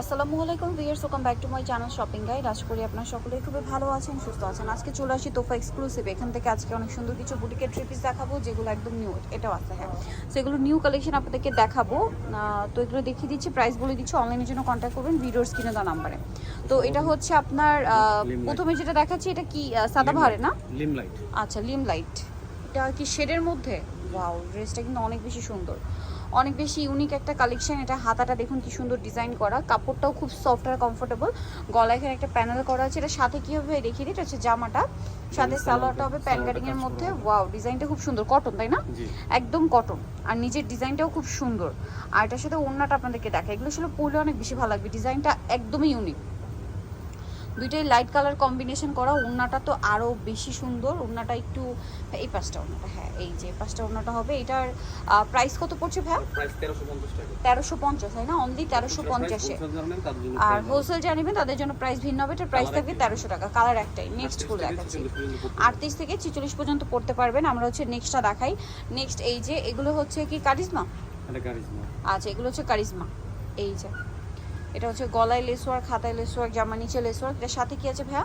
আসসালামু আলাইকুম viewers welcome back to my channel shopping guide আশা করি আপনারা সকলেই খুবই ভালো আছেন সুস্থ আছেন। আজকে চলে আসি তোফা এক্সক্লুসিভ এখান থেকে আজকে অনেক সুন্দর কিছু বুটিকের থ্রি পিস দেখাবো যেগুলো একদম নিউ এটাও আছে হ্যাঁ। সেগুলো নিউ কালেকশন আপনাদেরকে দেখাবো। তো এগুলো দেখিয়ে দিচ্ছি প্রাইস বলে দিচ্ছি অনলাইনের জন্য কন্ট্যাক্ট করবেন ভিডিওর স্ক্রিনে দেওয়া নাম্বারে তো এটা হচ্ছে আপনার. প্রথমে যেটা দেখাচ্ছি এটা কি সাদাবাহারে না? লিম লাইট আচ্ছা লিম লাইট এটা কি শেডের মধ্যে? ওয়াও ড্রেসটা কিন্তু অনেক বেশি সুন্দর। অনেক বেশি ইউনিক একটা কালেকশন এটা হাতাটা দেখুন কি সুন্দর ডিজাইন করা। কাপড়টাও খুব সফট আর কমফোর্টেবল গলায় এখানে একটা প্যানেল করা আছে। এটা সাথে কি হবে দেখিয়ে দিই? এটা হচ্ছে জামাটা। সাথে সালোয়ারটা- হবে প্যান সালোয়ারটা কাটিং এর মধ্যে। ওয়াও ডিজাইনটা খুব সুন্দর। কটন তাই না? একদম কটন আর নিজের ডিজাইনটাও খুব সুন্দর। আর এটার সাথে ওড়নাটা আপনাদেরকে দেখা এগুলো আসলে পরলে অনেক বেশি ভালো লাগবে। ডিজাইনটা একদমই ইউনিক দুইটাই লাইট কালার কম্বিনেশন করা ওড়নাটা তো আরও বেশি সুন্দর। ওড়নাটা একটু এই পাঁচটা ওড়নাটা হ্যাঁ এই যে পাঁচটা ওড়নাটা হবে এটার প্রাইস কত পড়ছে ভাই? প্রাইস 1350 টাকা। তেরোশো পঞ্চাশ তাই না? অনলি তেরোশো পঞ্চাশে। আর হোলসেল জানিবেন তাদের জন্য প্রাইস ভিন্ন হবে এটার প্রাইস থাকবে তেরোশো টাকা কালার একটাই। নেক্সট ফুল দেখাচ্ছি। আটত্রিশ থেকে ছেচল্লিশ পর্যন্ত পড়তে পারবেন আমরা হচ্ছে নেক্সটটা দেখাই। নেক্সট এই যে এগুলো হচ্ছে কি কারিজমা। আচ্ছা এগুলো হচ্ছে কারিজমা। এই যে। এটা হচ্ছে গলায় লেস ওয়ার্ক হাতায় লেস ওয়ার্ক জামা নিচে লেস ওয়ার্ক এটার সাথে কি আছে ভাইয়া?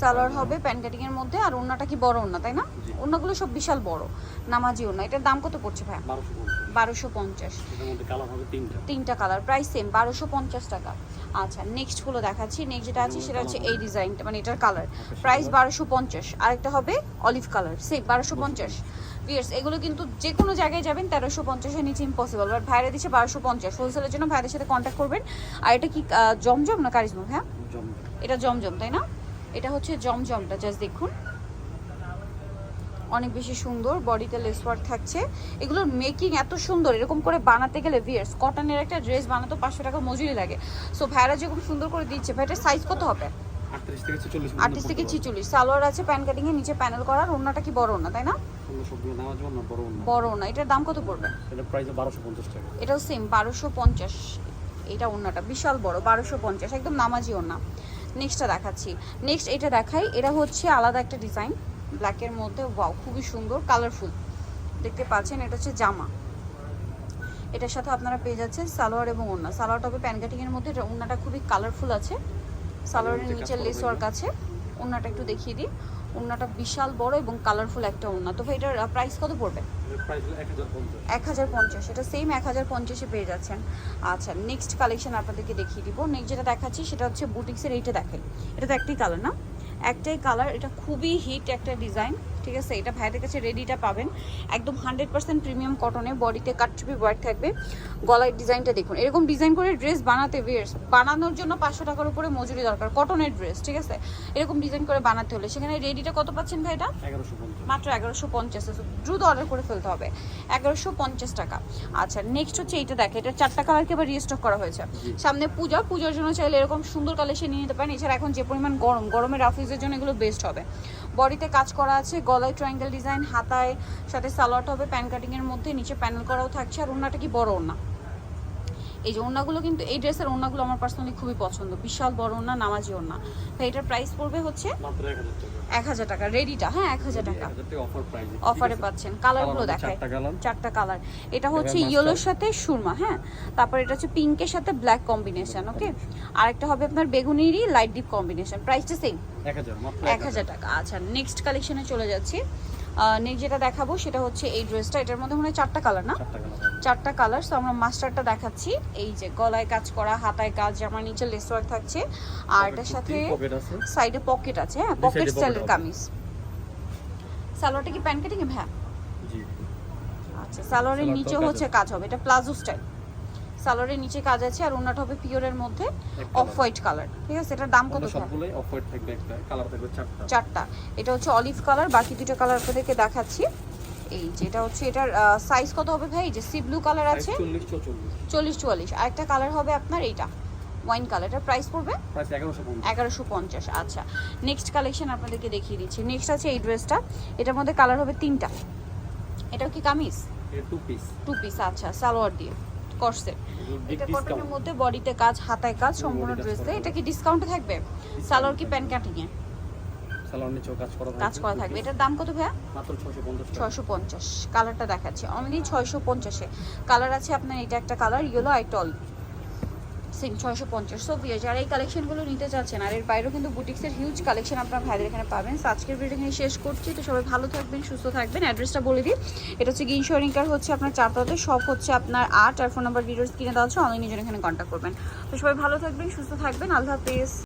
সালোয়ার হবে প্যান কাটিং এর মধ্যে আর ওড়নাটা কি বড় ওড়না তাই না? জি। ওড়নাগুলো সব বিশাল বড় নামাজি ওড়না। এটার দাম কত পড়ছে ভাইয়া? 1250 বারোশো পঞ্চাশ। মধ্যে কালার হবে তিনটা। তিনটা কালার প্রাইস সেম বারোশো পঞ্চাশ টাকা। আচ্ছা নেক্সটগুলো দেখাচ্ছি। নেক্সট যেটা আছে সেটা হচ্ছে এই ডিজাইনটা মানে এটার কালার প্রাইস বারোশো পঞ্চাশ আরেকটা হবে অলিভ কালার সেম বারোশো পঞ্চাশ। বিয়ার্স এগুলো কিন্তু যে কোনো জায়গায় যাবেন তেরোশো পঞ্চাশের নিচে ইম্পসিবল বাট ভাইরা দিচ্ছে বারোশো পঞ্চাশ। হোলসেলের জন্য ভাইদের সাথে কন্ট্যাক্ট করবেন। আর এটা কি জমজম না কারিজমা হ্যাঁ? এটা জমজম তাই না? এটা হচ্ছে জমজমটা জাস্ট দেখুন। অনেক বেশি সুন্দর বডিতে লেস ওয়ার্ক থাকছে। এগুলোর মেকিং এত সুন্দর এরকম করে বানাতে গেলে ভিয়ার্স কটনের একটা ড্রেস বানাতে পাঁচশো টাকা মজুরি লাগে। সো ভাইরা যেরকম সুন্দর করে দিচ্ছে ভাইটার সাইজ কত হবে? 38 থেকে 46 আটত্রিশ থেকে ছিচল্লিশ সালোয়ার আছে প্যান কাটিং এর নিচে প্যানেল করার ওড়নাটা কি বড় না তাই না? বড় না এটার দাম কত পড়বে? এটা প্রাইস 1250 টাকা। এটাও সেম বারোশো পঞ্চাশ। এটা ওড়নাটা বিশাল বড় বারোশো পঞ্চাশ একদম নামাজি ওড়না। নেক্সটটা দেখাচ্ছি। নেক্সট এটা দেখাই এটা হচ্ছে আলাদা একটা ডিজাইন ব্ল্যাকের মধ্যে ওয়াও খুবই সুন্দর কালারফুল দেখতে পাচ্ছেন এটা হচ্ছে জামা। এটার সাথে আপনারা পেয়ে যাচ্ছেন সালোয়ার এবং ওড়না। সালোয়ারটা হবে প্যান কাটিং এর মধ্যে এটা ওড়নাটা খুবই কালারফুল আছে। সালোয়ারের নিচের নিচে লেস ওয়ার্ক আছে। ওড়নাটা একটু দেখিয়ে দিই। ওড়নাটা বিশাল বড় এবং কালারফুল একটা ওড়না তো ভাই এটার প্রাইস কত পড়বে? এর প্রাইস 1050 এক হাজার পঞ্চাশ। এটা সেম এক হাজার পঞ্চাশে পেয়ে যাচ্ছেন। আচ্ছা নেক্সট কালেকশন আপনাদেরকে দেখিয়ে দিব। নেক্সট যেটা দেখাচ্ছি সেটা হচ্ছে বুটিক্সের এইটা দেখাই। এটা তো একটাই কালার না? একটাই কালার এটা খুবই হিট একটা ডিজাইন ঠিক আছে এটা ভাইদের কাছে রেডিটা পাবেন। একদম হান্ড্রেড পার্সেন্ট প্রিমিয়াম কটনে বডিতে কাটচুপি ওয়ার্ক থাকবে। গলার ডিজাইনটা দেখুন এরকম ডিজাইন করে ড্রেস বানাতে বেশ বানানোর জন্য পাঁচশো টাকার উপরে মজুরি দরকার কটনের ড্রেস ঠিক আছে? এরকম ডিজাইন করে বানাতে হলে সেখানে রেডিটা কত পাচ্ছেন ভাই এটা মাত্র এগারোশো পঞ্চাশ দ্রুত অর্ডার করে ফেলতে হবে। এগারোশো পঞ্চাশ টাকা। আচ্ছা নেক্সট হচ্ছে এইটা দেখে এটা চারটা কালারকে আবার রিস্টক করা হয়েছে। সামনে পূজা পূজার জন্য চাইলে এরকম সুন্দর কালেকশন নিয়ে নিতে পারেন। এছাড়া এখন যে পরিমাণ গরম গরমের রাফিজের জন্য এগুলো বেস্ট হবে। বডিতে কাজ করা আছে গলায় ট্রায়াঙ্গেল ডিজাইন হাতায় সাথে সালোয়ারটা হবে প্যান কাটিং এর মধ্যে, নিচে প্যানেল করাও থাকছে, আর ওনাটা কি বড় ওনা এই যে ওড়নাগুলো কিন্তু এই ড্রেসের ওড়নাগুলো আমার পার্সোনালি খুবই পছন্দ। বিশাল বড় ওড়না নামাজি ওড়না। ভাই এটার প্রাইস পড়বে হচ্ছে মাত্র 1000 টাকা। এক হাজার টাকা। রেডিটা হ্যাঁ এক হাজার টাকা। 1000 অফার পাচ্ছেন। কালারগুলো দেখায় চারটা কালার চারটা কালার এটা হচ্ছে। ইয়েলোর সাথে সুরমা হ্যাঁ? তারপর এটা হচ্ছে পিঙ্কের সাথে ব্ল্যাক কম্বিনেশন ওকে আরেকটা হবে আপনার বেগুনিরই লাইট ডিপ কম্বিনেশন প্রাইসটা সেম 1000 মাত্র এক হাজার টাকা। আচ্ছা নেক্সট কালেকশনে চলে যাচ্ছি। নেক্সট যেটা দেখাবো সেটা হচ্ছে এই ড্রেসটা এটার মধ্যে মনে হয় চারটা কালার না? চারটা কালার সো আমরা মাস্টারটা দেখাচ্ছি। এই যে গলায় কাজ করা হাতায় কাজ জামার নিচে লেস ওয়ার্ক থাকছে। আর এটার সাথে সাইডে পকেট আছে। হ্যাঁ পকেট স্টাইলের কামিজ। সালোয়ারটা কি প্যান কাটিং হ্যাঁ। আচ্ছা সালোয়ারের নিচে হচ্ছে কাজ হবে এটা প্লাজো স্টাইল সালোয়ারের নিচে কাজ আছে আর ওনাটা হবে পিওরের মধ্যে অফ হোয়াইট কালার ঠিক আছে? এটার দাম কত সবগুলোই অফ হোয়াইট থাকবে একটা কালার থাকবে চারটা। চারটা। এটা হচ্ছে অলিভ কালার বাকি দুটো কালার আপনাদেরকে দেখাচ্ছি। এই যেটা হচ্ছে এটার সাইজ কত হবে ভাই? যে সি ব্লু কালার আছে? চল্লিশ চুয়াল্লিশ আর একটা কালার হবে আপনার এইটা ওয়াইন কালার এটার প্রাইস পড়বে? এগারোশো পঞ্চাশ। আচ্ছা। নেক্সট কালেকশন আপনাদেরকে দেখিয়ে দিচ্ছি। নেক্সট আছে এই ড্রেসটা এটার মধ্যে কালার হবে তিনটা। এটাও কি kameez? Two piece two piece আচ্ছা সালোয়ার দিয়ে। করসেট এটা কটনের মধ্যে বডিতে কাজ হাতায় কাজ সম্পূর্ণ ড্রেসে এটা কি ডিসকাউন্টে থাকবে? সালোয়ার কি প্যান কাটিং এ? সালোয়ার নিচেও কাজ করা কাজ করা থাকবে। এটার দাম কত ভাইয়া? মাত্র 650 টাকা। ছয়শো পঞ্চাশ। কালারটা দেখাচ্ছি। অনলি ছয়শো পঞ্চাশে। কালার আছে আপনার এটা একটা কালার ইয়েলো আর অলিভ সেম ছয়শো পঞ্চাশ। সো যারা এই কালেকশনগুলো নিতে চাচ্ছেন আর এর বাইরেও কিন্তু বুটিক্সের হিউজ কালেকশন আপনার ভাইদের এখানে পাবেন। So, আজকের ভিডিও এখানে শেষ করছি। তো সবাই ভালো থাকবেন সুস্থ থাকবেন। অ্যাড্রেসটা বলে দিই। এটা হচ্ছে গিন শোরিংকার হচ্ছে আপনার চারটাতে সব হচ্ছে আপনার আট। আর ফোন নাম্বার ভিডিওস কিনে দেওয়া হচ্ছে অনলাইনে জন্য এখানে কন্ট্যাক্ট করবেন। তো সবাই ভালো থাকবেন সুস্থ থাকবেন। আল্লাহ হাফিজ।